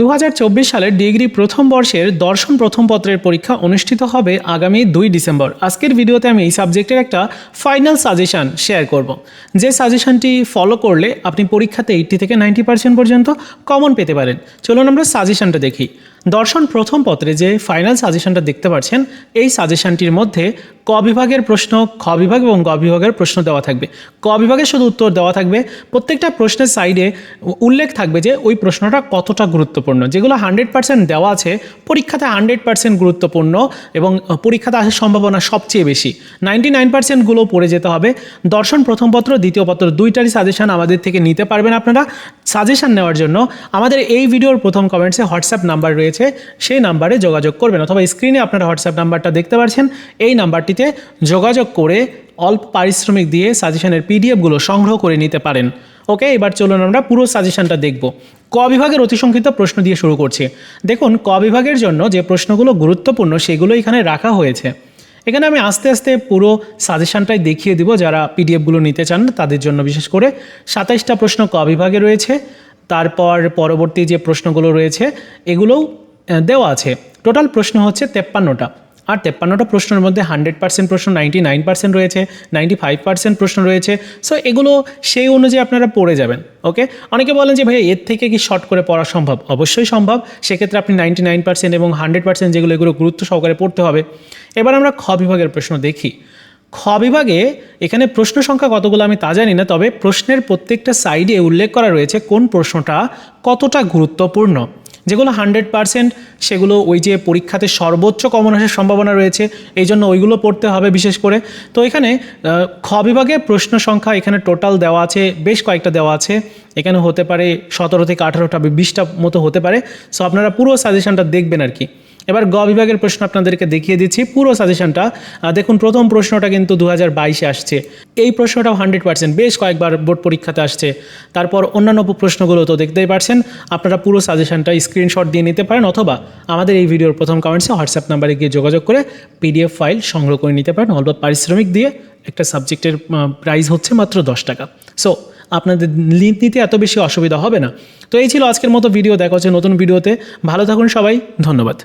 দু হাজার চব্বিশ সালের ডিগ্রি প্রথম বর্ষের দর্শন প্রথম পত্রের পরীক্ষা অনুষ্ঠিত হবে আগামী দুই ডিসেম্বর। আজকের ভিডিওতে আমি এই সাবজেক্টের একটা ফাইনাল সাজেশান শেয়ার করব। যে সাজেশানটি ফলো করলে আপনি পরীক্ষাতে এইটটি থেকে নাইনটি পার্সেন্ট পর্যন্ত কমন পেতে পারেন। চলুন আমরা সাজেশানটা দেখি। দর্শন প্রথম পত্রে যে ফাইনাল সাজেশনটা দেখতে পাচ্ছেন, এই সাজেশনটির মধ্যে ক বিভাগের প্রশ্ন, খ বিভাগ এবং গ বিভাগের প্রশ্ন দেওয়া থাকবে। ক বিভাগের শুধু উত্তর দেওয়া থাকবে। প্রত্যেকটা প্রশ্নের সাইডে উল্লেখ থাকবে যে ওই প্রশ্নটা কতটা গুরুত্বপূর্ণ, যেগুলো হান্ড্রেড পার্সেন্ট দেওয়া আছে, পরীক্ষাতে হান্ড্রেড পার্সেন্ট গুরুত্বপূর্ণ এবং পরীক্ষাতে আসার সম্ভাবনা সবচেয়ে বেশি। নাইনটি নাইন পার্সেন্টগুলো পড়ে যেতে হবে। দর্শন প্রথম পত্র, দ্বিতীয় পত্র দুইটারই সাজেশন আমাদের থেকে নিতে পারবেন আপনারা। সাজেশন নেওয়ার জন্য আমাদের এই ভিডিওর প্রথম কমেন্টসে হোয়াটসঅ্যাপ নাম্বার রয়েছে। সেই নাম্বারে যোগাযোগ করবেন অথবা স্ক্রিনে আপনারা হোয়াটসঅ্যাপ নাম্বারটা দেখতে পাচ্ছেন এই নাম্বারটিতে যোগাযোগ করে অল্প পারিশ্রমিক দিয়ে সাজেশনের পিডিএফগুলো সংগ্রহ করে নিতে পারেন। ওকে এবার চলুন আমরা পুরো সাজেশনটা দেখব। ক বিভাগের অতি সংক্ষিপ্ত প্রশ্ন দিয়ে শুরু করছি। দেখুন, ক বিভাগের জন্য যে প্রশ্নগুলো গুরুত্বপূর্ণ সেগুলো এখানে রাখা হয়েছে। এখানে আমি আস্তে আস্তে পুরো সাজেশনটাই দেখিয়ে দিব যারা পিডিএফগুলো নিতে চান তাদের জন্য বিশেষ করে। সাতাইশটা প্রশ্ন ক বিভাগে রয়েছে। তারপর পরবর্তী যে প্রশ্নগুলো রয়েছে, এগুলোও দেওয়া আছে। টোটাল প্রশ্ন হচ্ছে তেপ্পান্নটা। আর তেপ্পান্নটা প্রশ্নের মধ্যে হান্ড্রেড পার্সেন্ট প্রশ্ন নাইনটি নাইন পার্সেন্ট রয়েছে নাইনটি ফাইভ পার্সেন্ট প্রশ্ন রয়েছে। সো এগুলো সেই অনুযায়ী আপনারা পড়ে যাবেন ওকে অনেকে বলেন যে ভাই এর থেকে কি শর্ট করে পড়া সম্ভব? অবশ্যই সম্ভব। সেক্ষেত্রে আপনি নাইনটি নাইন পার্সেন্ট এবং হান্ড্রেড পার্সেন্ট যেগুলো, এগুলো গুরুত্ব সহকারে পড়তে হবে। এবার আমরা খ বিভাগের প্রশ্ন দেখি। খ বিভাগে এখানে প্রশ্ন সংখ্যা কতগুলো আমি তা জানি না, তবে প্রশ্নের প্রত্যেকটা সাইডে উল্লেখ করা রয়েছে কোন প্রশ্নটা কতটা গুরুত্বপূর্ণ। যেগুলো হান্ড্রেড পারসেন্ট সেগুলো ওই যে পরীক্ষাতে সর্বোচ্চ কমন আসার সম্ভাবনা রয়েছে, এই জন্য ওইগুলো পড়তে হবে বিশেষ করে। তো এখানে খ বিভাগে প্রশ্ন সংখ্যা এখানে টোটাল দেওয়া আছে, বেশ কয়েকটা দেওয়া আছে। এখানে হতে পারে সতেরো থেকে আঠারোটা, বিশটা মতো হতে পারে। সো আপনারা পুরো সাজেশনটা দেখবেন আর কি। এবার গ বিভাগের প্রশ্ন আপনাদেরকে দেখিয়ে দিচ্ছি। পুরো সাজেশনটা দেখুন, প্রথম প্রশ্নটা কিন্তু দু হাজার বাইশে আসছে। এই প্রশ্নটাও হান্ড্রেড পার্সেন্ট, বেশ কয়েকবার বোর্ড পরীক্ষাতে আসছে। তারপর অন্যান্য প্রশ্নগুলো তো দেখতেই পারছেন। আপনারা পুরো সাজেশনটা স্ক্রিনশট দিয়ে নিতে পারেন, অথবা আমাদের এই ভিডিওর প্রথম কমেন্টসে হোয়াটসঅ্যাপ নাম্বারে গিয়ে যোগাযোগ করে পিডিএফ ফাইল সংগ্রহ করে নিতে পারেন। অল্প পারিশ্রমিক দিয়ে একটা সাবজেক্টের প্রাইস হচ্ছে মাত্র দশ টাকা। সো আপনাদের লিঙ্ক নিতে এত বেশি অসুবিধা হবে না। তো এই ছিল আজকের মতো ভিডিও দেখা হচ্ছে নতুন ভিডিওতে ভালো থাকুন সবাই। ধন্যবাদ।